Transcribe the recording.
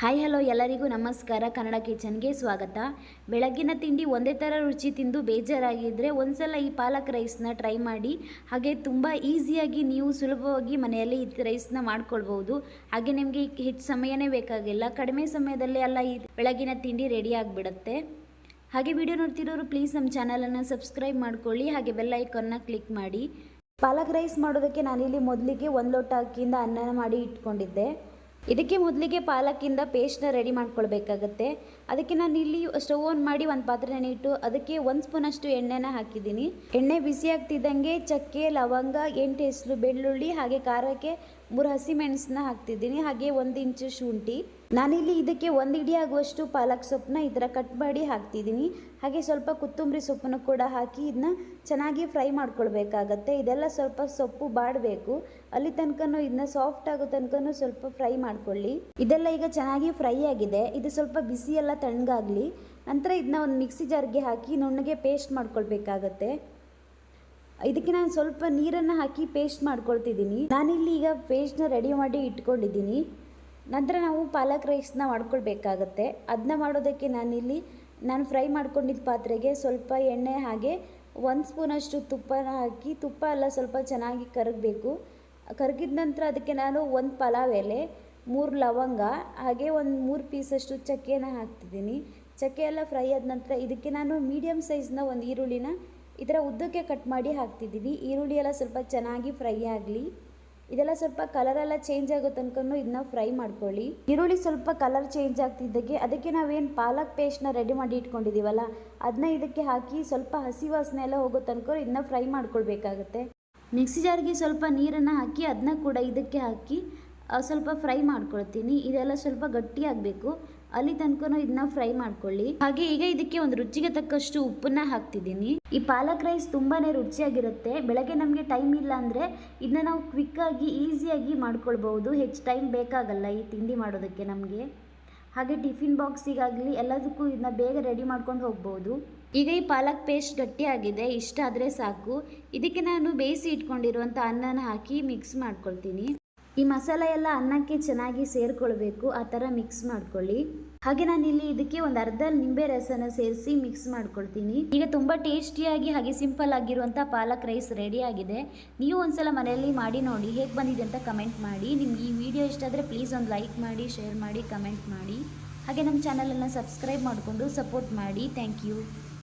Hi hello ಎಲ್ಲರಿಗೂ ನಮಸ್ಕಾರ. ಕನ್ನಡ ಕಿಚನ್ಗೆ ಸ್ವಾಗತ. ಬೆಳಗಿನ ತಿಂಡಿ ಒಂದೇ ಥರ ರುಚಿ ತಿಂದು ಬೇಜಾರಾಗಿದ್ದರೆ ಒಂದ್ಸಲ ಈ ಪಾಲಕ್ ರೈಸ್ನ ಟ್ರೈ ಮಾಡಿ, ಹಾಗೆ ತುಂಬ ಈಸಿಯಾಗಿ ನೀವು ಸುಲಭವಾಗಿ ಮನೆಯಲ್ಲಿ ಈ ರೈಸ್ನ ಮಾಡ್ಕೊಳ್ಬೋದು ಹಾಗೆ ನಿಮಗೆ ಹೆಚ್ಚು ಸಮಯನೇ ಬೇಕಾಗಿಲ್ಲ. ಕಡಿಮೆ ಸಮಯದಲ್ಲೇ ಎಲ್ಲ ಈ ಬೆಳಗಿನ ತಿಂಡಿ ರೆಡಿ ಆಗಿಬಿಡುತ್ತೆ. ಹಾಗೆ ವಿಡಿಯೋ ನೋಡ್ತಿರೋರು ಪ್ಲೀಸ್ ನಮ್ಮ ಚಾನಲನ್ನು ಸಬ್ಸ್ಕ್ರೈಬ್ ಮಾಡ್ಕೊಳ್ಳಿ, ಹಾಗೆ ಬೆಲ್ ಐಕನ್ನ ಕ್ಲಿಕ್ ಮಾಡಿ. ಪಾಲಕ್ ರೈಸ್ ಮಾಡೋದಕ್ಕೆ ನಾನಿಲ್ಲಿ ಮೊದಲಿಗೆ ಒಂದು ಲೋಟ ಅಕ್ಕಿಯಿಂದ ಅನ್ನನ ಮಾಡಿ ಇಟ್ಕೊಂಡಿದ್ದೆ. ಇದಕ್ಕೆ ಮೊದಲಿಗೆ ಪಾಲಕಿಂದ ಪೇಸ್ಟ್ನ ರೆಡಿ ಮಾಡ್ಕೊಳ್ಬೇಕಾಗತ್ತೆ. ಅದಕ್ಕೆ ನಾನು ಇಲ್ಲಿ ಸ್ಟವ್ ಆನ್ ಮಾಡಿ ಒಂದು ಪಾತ್ರೆನ ಇಟ್ಟು ಅದಕ್ಕೆ ಒಂದು ಸ್ಪೂನಷ್ಟು ಎಣ್ಣೆನ ಹಾಕಿದ್ದೀನಿ. ಎಣ್ಣೆ ಬಿಸಿ ಆಗ್ತಿದ್ದಂಗೆ ಚಕ್ಕೆ, ಲವಂಗ, ಎಂಟು ಹೆಸರು, ಬೆಳ್ಳುಳ್ಳಿ ಹಾಗೆ ಖಾರಕ್ಕೆ ಮೂರು ಹಸಿಮೆಣಸನ್ನ ಹಾಕ್ತಿದ್ದೀನಿ, ಹಾಗೆ ಒಂದು ಇಂಚು ಶುಂಠಿ. ನಾನಿಲ್ಲಿ ಇದಕ್ಕೆ ಒಂದು ಇಡಿ ಆಗುವಷ್ಟು ಪಾಲಕ್ ಸೊಪ್ಪನ್ನ ಈ ಥರ ಕಟ್ ಮಾಡಿ ಹಾಕ್ತಿದ್ದೀನಿ. ಹಾಗೆ ಸ್ವಲ್ಪ ಕೊತ್ತಂಬರಿ ಸೊಪ್ಪನ್ನು ಕೂಡ ಹಾಕಿ ಇದನ್ನ ಚೆನ್ನಾಗಿ ಫ್ರೈ ಮಾಡ್ಕೊಳ್ಬೇಕಾಗತ್ತೆ. ಇದೆಲ್ಲ ಸ್ವಲ್ಪ ಸೊಪ್ಪು ಬಾಡಬೇಕು. ಅಲ್ಲಿ ತನಕನೂ ಇದನ್ನ ಸಾಫ್ಟ್ ಆಗೋ ತನಕನೂ ಸ್ವಲ್ಪ ಫ್ರೈ ಮಾಡ್ಕೊಳ್ಳಿ. ಇದೆಲ್ಲ ಈಗ ಚೆನ್ನಾಗಿ ಫ್ರೈ ಆಗಿದೆ. ಇದು ಸ್ವಲ್ಪ ಬಿಸಿ ಎಲ್ಲ ತಣ್ಣಗಾಗಲಿ. ನಂತರ ಇದನ್ನ ಒಂದು ಮಿಕ್ಸಿ ಜಾರ್ಗೆ ಹಾಕಿ ನುಣ್ಣಗೆ ಪೇಸ್ಟ್ ಮಾಡ್ಕೊಳ್ಬೇಕಾಗತ್ತೆ. ಇದಕ್ಕೆ ನಾನು ಸ್ವಲ್ಪ ನೀರನ್ನು ಹಾಕಿ ಪೇಸ್ಟ್ ಮಾಡ್ಕೊಳ್ತಿದ್ದೀನಿ. ನಾನಿಲ್ಲಿ ಈಗ ಪೇಸ್ಟ್ನ ರೆಡಿ ಮಾಡಿ ಇಟ್ಕೊಂಡಿದ್ದೀನಿ. ನಂತರ ನಾವು ಪಾಲಕ್ ರೈಸ್ನ ಮಾಡ್ಕೊಳ್ಬೇಕಾಗತ್ತೆ. ಅದನ್ನ ಮಾಡೋದಕ್ಕೆ ನಾನಿಲ್ಲಿ, ನಾನು ಫ್ರೈ ಮಾಡ್ಕೊಂಡಿದ್ದ ಪಾತ್ರೆಗೆ ಸ್ವಲ್ಪ ಎಣ್ಣೆ ಹಾಗೆ ಒಂದು ಸ್ಪೂನಷ್ಟು ತುಪ್ಪನ ಹಾಕಿ, ತುಪ್ಪ ಎಲ್ಲ ಸ್ವಲ್ಪ ಚೆನ್ನಾಗಿ ಕರಗಬೇಕು. ಕರಗಿದ ನಂತರ ಅದಕ್ಕೆ ನಾನು ಒಂದು ಪಲಾವ್ ಎಲೆ, ಮೂರು ಲವಂಗ, ಹಾಗೆ ಒಂದು ಮೂರು ಪೀಸಷ್ಟು ಚಕ್ಕೆನ ಹಾಕ್ತಿದ್ದೀನಿ. ಚಕ್ಕೆ ಎಲ್ಲ ಫ್ರೈ ಆದ ನಂತರ ಇದಕ್ಕೆ ನಾನು ಮೀಡಿಯಮ್ ಸೈಜ್ನ ಒಂದು ಈರುಳ್ಳಿನ ಥರ ಉದ್ದಕ್ಕೆ ಕಟ್ ಮಾಡಿ ಹಾಕ್ತಿದ್ದೀವಿ. ಈರುಳ್ಳಿ ಎಲ್ಲ ಸ್ವಲ್ಪ ಚೆನ್ನಾಗಿ ಫ್ರೈ ಆಗಲಿ. ಇದೆಲ್ಲ ಸ್ವಲ್ಪ ಕಲರ್ ಎಲ್ಲ ಚೇಂಜ್ ಆಗೋ ತನಕನೂ ಇದನ್ನ ಫ್ರೈ ಮಾಡ್ಕೊಳ್ಳಿ. ಈರುಳ್ಳಿ ಸ್ವಲ್ಪ ಕಲರ್ ಚೇಂಜ್ ಆಗ್ತಿದ್ದಕ್ಕೆ ಅದಕ್ಕೆ ನಾವೇನು ಪಾಲಕ್ ಪೇಸ್ಟ್ನ ರೆಡಿ ಮಾಡಿ ಇಟ್ಕೊಂಡಿದ್ದೀವಲ್ಲ ಅದನ್ನ ಇದಕ್ಕೆ ಹಾಕಿ ಸ್ವಲ್ಪ ಹಸಿ ವಾಸನೆ ಎಲ್ಲ ಹೋಗೋ ತನಕ ಇದನ್ನ ಫ್ರೈ ಮಾಡ್ಕೊಳ್ಬೇಕಾಗತ್ತೆ. ಮಿಕ್ಸಿ ಜಾರ್ಗೆ ಸ್ವಲ್ಪ ನೀರನ್ನು ಹಾಕಿ ಅದನ್ನ ಕೂಡ ಇದಕ್ಕೆ ಹಾಕಿ ಸ್ವಲ್ಪ ಫ್ರೈ ಮಾಡ್ಕೊಳ್ತೀನಿ. ಇದೆಲ್ಲ ಸ್ವಲ್ಪ ಗಟ್ಟಿ ಆಗಬೇಕು. ಅಲ್ಲಿ ತನಕನೂ ಇದನ್ನ ಫ್ರೈ ಮಾಡ್ಕೊಳ್ಳಿ. ಹಾಗೆ ಈಗ ಇದಕ್ಕೆ ಒಂದು ರುಚಿಗೆ ತಕ್ಕಷ್ಟು ಉಪ್ಪನ್ನ ಹಾಕ್ತಿದ್ದೀನಿ. ಈ ಪಾಲಕ್ ರೈಸ್ ತುಂಬಾನೇ ರುಚಿಯಾಗಿರುತ್ತೆ. ಬೆಳಗ್ಗೆ ನಮಗೆ ಟೈಮ್ ಇಲ್ಲ ಅಂದ್ರೆ ಇದನ್ನ ನಾವು ಕ್ವಿಕ್ಕಾಗಿ ಈಸಿಯಾಗಿ ಮಾಡ್ಕೊಳ್ಬಹುದು. ಹೆಚ್ಚು ಟೈಮ್ ಬೇಕಾಗಲ್ಲ ಈ ತಿಂಡಿ ಮಾಡೋದಕ್ಕೆ ನಮಗೆ. ಹಾಗೆ ಟಿಫಿನ್ ಬಾಕ್ಸಿಗಾಗಲಿ ಎಲ್ಲದಕ್ಕೂ ಇದನ್ನ ಬೇಗ ರೆಡಿ ಮಾಡ್ಕೊಂಡು ಹೋಗ್ಬೋದು. ಈಗ ಈ ಪಾಲಕ್ ಪೇಸ್ಟ್ ಗಟ್ಟಿಯಾಗಿದೆ ಇಷ್ಟ ಆದರೆ ಸಾಕು. ಇದಕ್ಕೆ ನಾನು ಬೇಯಿಸಿ ಇಟ್ಕೊಂಡಿರುವಂಥ ಅನ್ನನ ಹಾಕಿ ಮಿಕ್ಸ್ ಮಾಡ್ಕೊಳ್ತೀನಿ. ಈ ಮಸಾಲೆ ಎಲ್ಲ ಅನ್ನಕ್ಕೆ ಚೆನ್ನಾಗಿ ಸೇರಿಕೊಳ್ಬೇಕು, ಆ ಥರ ಮಿಕ್ಸ್ ಮಾಡ್ಕೊಳ್ಳಿ. ಹಾಗೆ ನಾನು ಇಲ್ಲಿ ಇದಕ್ಕೆ ಒಂದು ಅರ್ಧ ನಿಂಬೆ ರಸನ ಸೇರಿಸಿ ಮಿಕ್ಸ್ ಮಾಡ್ಕೊಳ್ತೀನಿ. ಈಗ ತುಂಬ ಟೇಸ್ಟಿಯಾಗಿ ಹಾಗೆ ಸಿಂಪಲ್ ಆಗಿರುವಂಥ ಪಾಲಕ್ ರೈಸ್ ರೆಡಿ ಆಗಿದೆ. ನೀವು ಒಂದ್ಸಲ ಮನೆಯಲ್ಲಿ ಮಾಡಿ ನೋಡಿ, ಹೇಗೆ ಬಂದಿದೆ ಅಂತ ಕಮೆಂಟ್ ಮಾಡಿ. ನಿಮ್ಗೆ ಈ ವಿಡಿಯೋ ಇಷ್ಟ ಆದರೆ ಪ್ಲೀಸ್ ಒಂದು ಲೈಕ್ ಮಾಡಿ ಶೇರ್ ಮಾಡಿ ಕಮೆಂಟ್ ಮಾಡಿ. ಹಾಗೆ ನಮ್ಮ ಚಾನಲನ್ನು ಸಬ್ಸ್ಕ್ರೈಬ್ ಮಾಡಿಕೊಂಡು ಸಪೋರ್ಟ್ ಮಾಡಿ. Thank you